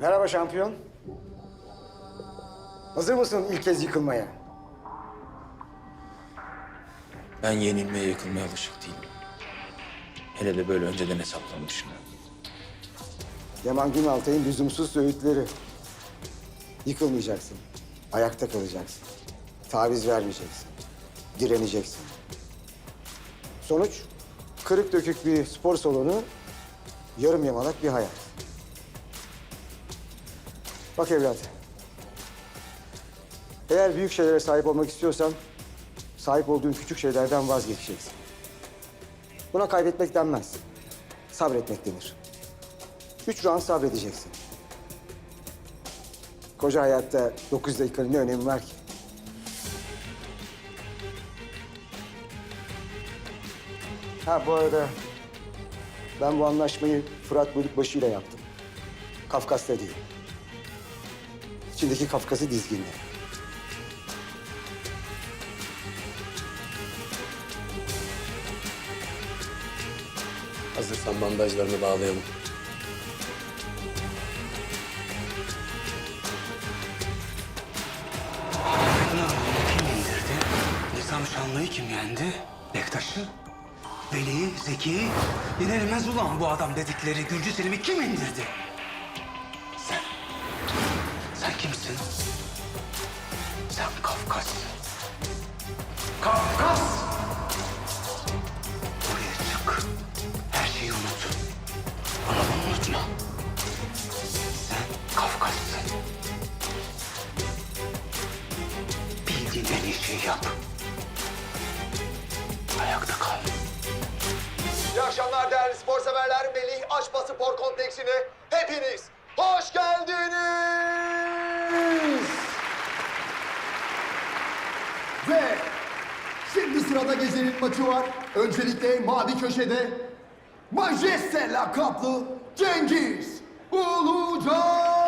Merhaba şampiyon. Hazır mısın ilk kez yıkılmaya? Ben yenilmeye yıkılmaya alışık değilim. Hele de böyle önceden düşünüyorum. Yaman Günaltay'ın lüzumsuz söğütleri. Yıkılmayacaksın. Ayakta kalacaksın. Taviz vermeyeceksin. Direneceksin. Sonuç, kırık dökük bir spor salonu, yarım yamalak bir hayat. Bak evlat. Eğer büyük şeylere sahip olmak istiyorsan, sahip olduğun küçük şeylerden vazgeçeceksin. Buna kaybetmek denmez. Sabretmek denir. Üç round sabredeceksin. Koca hayatta dokuz dakikanın ne önemi var ki? Ha bu arada ben bu anlaşmayı Fırat Bölükbaşı ile yaptım. Kafkas'ta değil. İçindeki Kafkas'ı dizginle. Hazırsan bandajlarını bağlayalım. Kim indirdi? Nizam Şanlı'yı kim yendi? Bektaş'ı? Veli'yi, Zeki'yi? Yenilmez ulan bu adam dedikleri Gürcü Selim'i kim indirdi? Sen. Kimsin? Sen Kafkas. Kafkas! Buraya çık. Her şeyi unut. Ama bunu unutma. Sen Kafkas'sın. Bildiğin en iyi şeyi yap. Ayakta kal. İyi akşamlar değerli spor severler. Melih Aşpa Spor Kompleksine hepiniz hoş geldiniz. Ve şimdi sırada gecenin maçı var. Öncelikle mavi köşede Majeste lakaplı Cengiz Ulucan.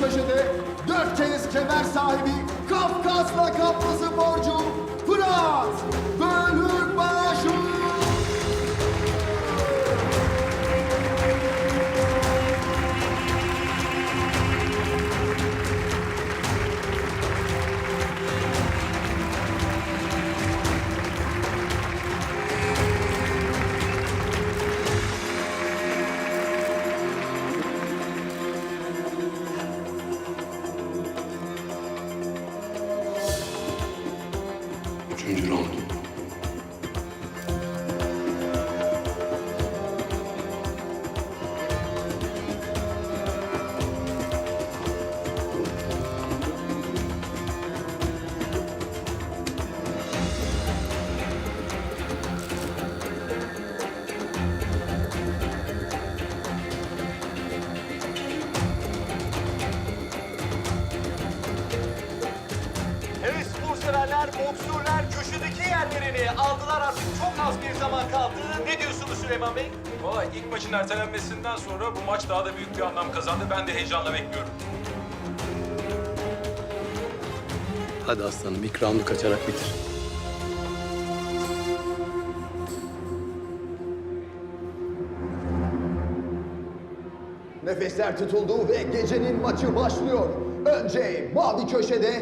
Köşede dört kez kemer sahibi Kafkas lakaplı sporcu Fırat köşedeki yerlerini aldılar artık çok az bir zaman kaldı. Ne diyorsunuz Süleyman Bey? Valla ilk maçın ertelenmesinden sonra bu maç daha da büyük bir anlam kazandı. Ben de heyecanla bekliyorum. Hadi aslanım ilk roundu kaçarak bitir. Nefesler tutuldu ve gecenin maçı başlıyor. Önce mavi köşede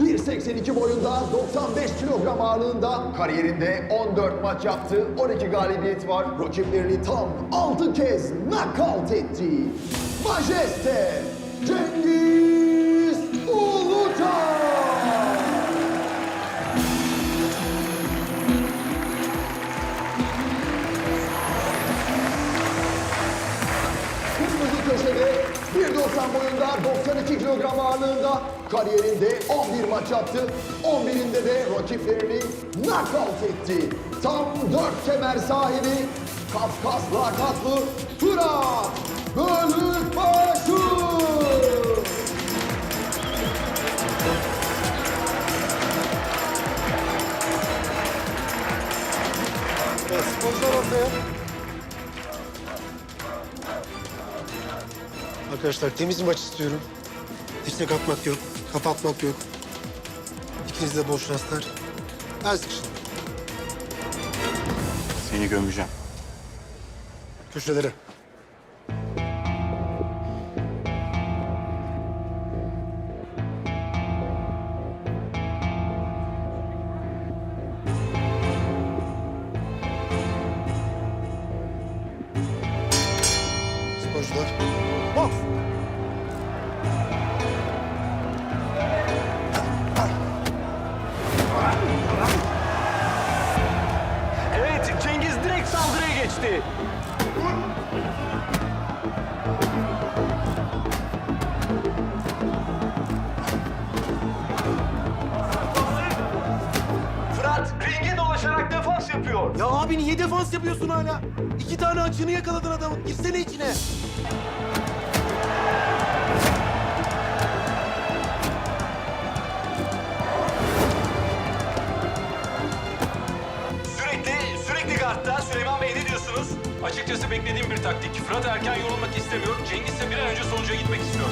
1.82 boyunda 95 kilogram ağırlığında kariyerinde 14 maç yaptı. 12 galibiyet var. Rakiplerini tam 6 kez knockout etti. Majeste Cengiz 1.90 boyunda 92 kilogram ağırlığında kariyerinde 11 maç yaptı. 11'inde de rakiplerini knockout etti. Tam 4 kemer sahibi Kafkas lakaplı Fırat Arkadaşlar temiz bir maç istiyorum. Hiç kapmak yok, kapatmak yok. İkiniz de bol şanslar. Ben sıkışın. Seni gömeceğim. Köşelere. Sporcular. Geçti. Fırat ringe dolaşarak defans yapıyor. Ya abi niye defans yapıyorsun hala? İki tane açığını yakaladın adamın. Girsene içine. Beklediğim bir taktik. Fırat erken yorulmak istemiyor. Cengiz ise bir an önce sonuca gitmek istiyor.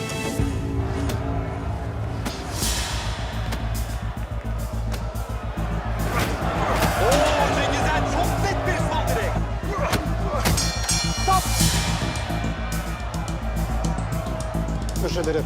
Oo Cengiz'den çok bir sol direk. Köşelere.